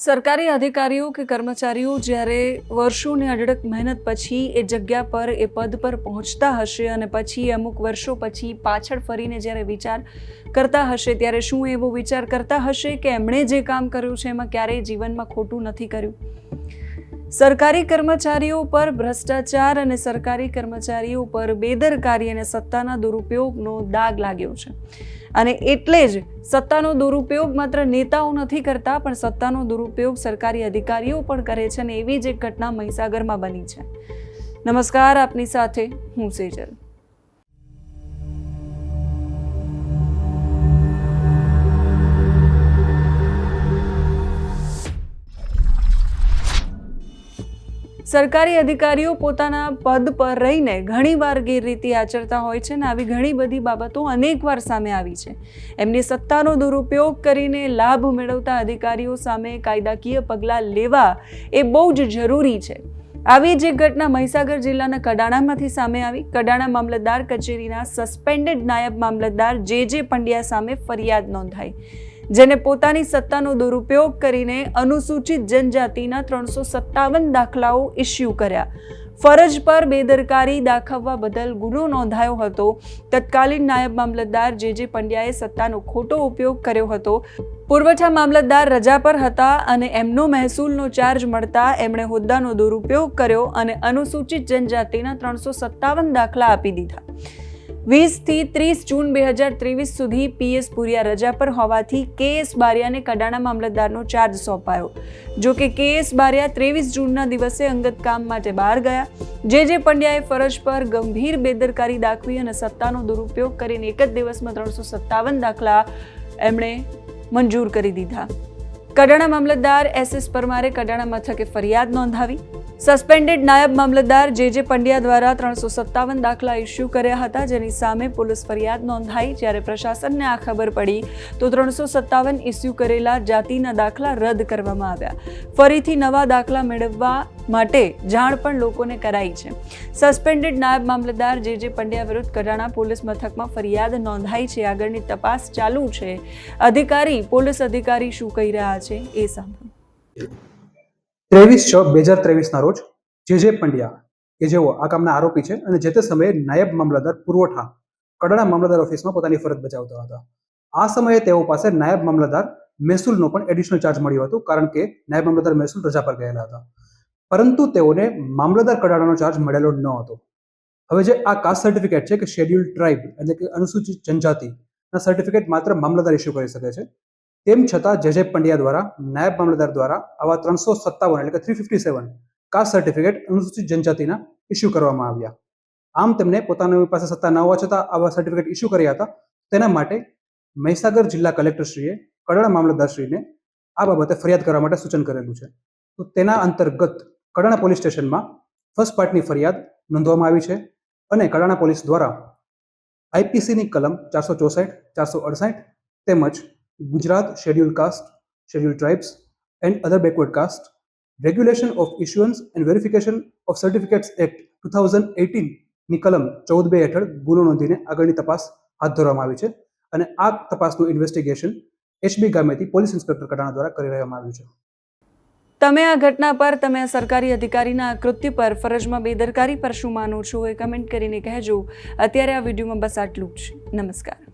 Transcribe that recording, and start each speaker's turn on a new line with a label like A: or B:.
A: સરકારી અધિકારીઓ કે કર્મચારીઓ જ્યારે વર્ષોની અઢળક મહેનત પછી એ જગ્યા પર, એ પદ પર પહોંચતા હશે અને પછી અમુક વર્ષો પછી પાછળ ફરીને જ્યારે વિચાર કરતા હશે, ત્યારે શું એવો વિચાર કરતા હશે કે એમણે જે કામ કર્યું છે એમાં ક્યારેય જીવનમાં ખોટું નથી કર્યું? સરકારી કર્મચારીઓ પર ભ્રષ્ટાચાર અને સરકારી કર્મચારીઓ પર બેદરકારી અને સત્તાના દુરુપયોગનો દાગ લાગ્યો છે. અને એટલે જ સત્તાનો દુરુપયોગ માત્ર નેતાઓ નથી કરતા, પણ સત્તાનો દુરુપયોગ સરકારી અધિકારીઓ પણ કરે છે અને એવી જ એક ઘટના મહીસાગરમાં બની છે. નમસ્કાર, આપની સાથે હું સેજલ. સરકારી અધિકારીઓ પોતાના પદ પર રહીને ઘણીવાર ગેરરીતિ આચરતા હોય છે ને આવી ઘણી બધી બાબતો અનેકવાર સામે આવી છે. એમની સત્તાનો દુરુપયોગ કરીને લાભ મેળવતા અધિકારીઓ સામે કાયદાકીય પગલાં લેવા એ બહુ જ જરૂરી છે. આવી જ એક ઘટના મહીસાગર જિલ્લાના કડાણામાંથી સામે આવી. કડાણા મામલતદાર કચેરીના સસ્પેન્ડેડ નાયબ મામલતદાર જે જે પંડ્યા સામે ફરિયાદ નોંધાઈ. જેને પોતાની સત્તાનો દુરુપયોગ કરીને અનુસૂચિત જનજાતિના ત્રણસો સત્તાવન દાખલાઓ ઇસ્યુ કર્યા. ફરજ પર બેદરકારી દાખવવા બદલ ગુનો નોંધાયો હતો. તત્કાલીન નાયબ મામલતદાર જે જે પંડ્યાએ સત્તાનો ખોટો ઉપયોગ કર્યો હતો. પુરવઠા મામલતદાર રજા પર હતા અને એમનો મહેસૂલનો ચાર્જ મળતા એમણે હોદ્દાનો દુરુપયોગ કર્યો અને અનુસૂચિત જનજાતિના ત્રણસો સત્તાવન દાખલા આપી દીધા. વીસથી ત્રીસ જૂન બે હજાર ત્રેવીસ સુધી પીએસ પુરિયા રજા પર હોવાથી કેએસ બારિયાને કડાણા મામલતદારનો ચાર્જ સોંપાયો. જો કે કેએસ બારિયા ત્રેવીસ જૂનના દિવસે અંગત કામ માટે બહાર ગયા. જે જે પંડ્યાએ ફરજ પર ગંભીર બેદરકારી દાખવી અને સત્તાનો દુરુપયોગ કરીને એક જ દિવસમાં ત્રણસો સત્તાવન દાખલા એમણે મંજૂર કરી દીધા. કડાણા મામલતદાર એસ એસ પરમારે કડાણા મથકે ફરિયાદ નોંધાવી. સસ્પેન્ડેડ નાયબ મામલતદાર જે જે પંડ્યા દ્વારા ત્રણસો સત્તાવન દાખલા ઇસ્યુ કર્યા હતા, જેની સામે પોલીસ ફરિયાદ નોંધાઈ જ્યારે પ્રશાસનને આ ખબર પડી, તો ત્રણસો સત્તાવન ઇસ્યુ કરેલા જાતિના દાખલા રદ કરવામાં આવ્યા. ફરીથી નવા દાખલા મેળવવા માટે જાણ પણ લોકોને કરાઈ છે. સસ્પેન્ડેડ નાયબ મામલતદાર જે જે પંડ્યા વિરુદ્ધ કડાણા પોલીસ મથકમાં ફરિયાદ નોંધાઈ છે. આગળની તપાસ ચાલુ છે. અધિકારી, પોલીસ અધિકારી શું કહી રહ્યા છે એ સાંભળો.
B: ત્રેવીસ છ બે હજાર ત્રેવીસના રોજ જે જે પંડ્યા, કે જેઓ આ કામના આરોપી છે અને જે તે સમયે નાયબ મામલતદાર પુરવઠા, કડાણા મામલતદાર ઓફિસમાં પોતાની ફરજ બજાવતા હતા. આ સમયે તેઓ પાસે નાયબ મામલતદાર મહેસૂલનો પણ એડિશનલ ચાર્જ મળ્યો હતો, કારણ કે નાયબ મામલતદાર મહેસૂલ રજા પર ગયેલા હતા. પરંતુ તેઓને મામલતદાર કડાણાનો ચાર્જ મળેલો ન હતો. હવે જે આ કાસ્ટ સર્ટિફિકેટ છે કે શેડ્યુલ ટ્રાઇબ એટલે કે અનુસૂચિત જનજાતિના સર્ટિફિકેટ માત્ર મામલતદાર ઇસ્યુ કરી શકે છે તેમ છતાં જે જે પંડ્યા દ્વારા, નાયબ મામલતદાર દ્વારા આવા ત્રણસો સત્તાવન એટલે કે three fifty seven caste certificate અનુસૂચિત જનજાતિના ઇસ્યુ કરવામાં આવ્યા. આમ તેમને પોતાની પાસે સત્તા ન હોવા છતાં આવા સર્ટિફિકેટ ઇસ્યુ કર્યા હતા. તેના માટે મહીસાગર જિલ્લા કલેક્ટરશ્રીએ કડાણા મામલતદારશ્રીને આ બાબતે ફરિયાદ કરવા માટે સૂચન કરેલું છે. તો તેના અંતર્ગત કડાણા પોલીસ સ્ટેશનમાં ફર્સ્ટ પાર્ટની ફરિયાદ નોંધવામાં આવી છે અને કડાણા પોલીસ દ્વારા આઈપીસીની કલમ ચારસો ચોસઠ, ચારસો અડસઠ તેમજ Gujarat schedule caste schedule tribes and other backward caste regulation of issuance and verification of certificates act two thousand એટીનની કલમ ચૌદ બે હેઠળ ગુનો નોંધીને આગળની તપાસ હાથ ધરવામાં આવી છે અને આ તપાસનું ઇન્વેસ્ટિગેશન એચબી ગામેથી પોલીસ ઇન્સ્પેક્ટર કટાણા દ્વારા કરી રહેવામાં આવ્યું છે.
A: તમે આ ઘટના પર તમે સરકારી અધિકારીના કૃત્ય પર ફરજમાં બેદરકારી પર શું માનો છો એ કમેન્ટ કરીને કહેજો. અત્યારે આ વિડીયોમાં બસ આટલું જ. નમસ્કાર.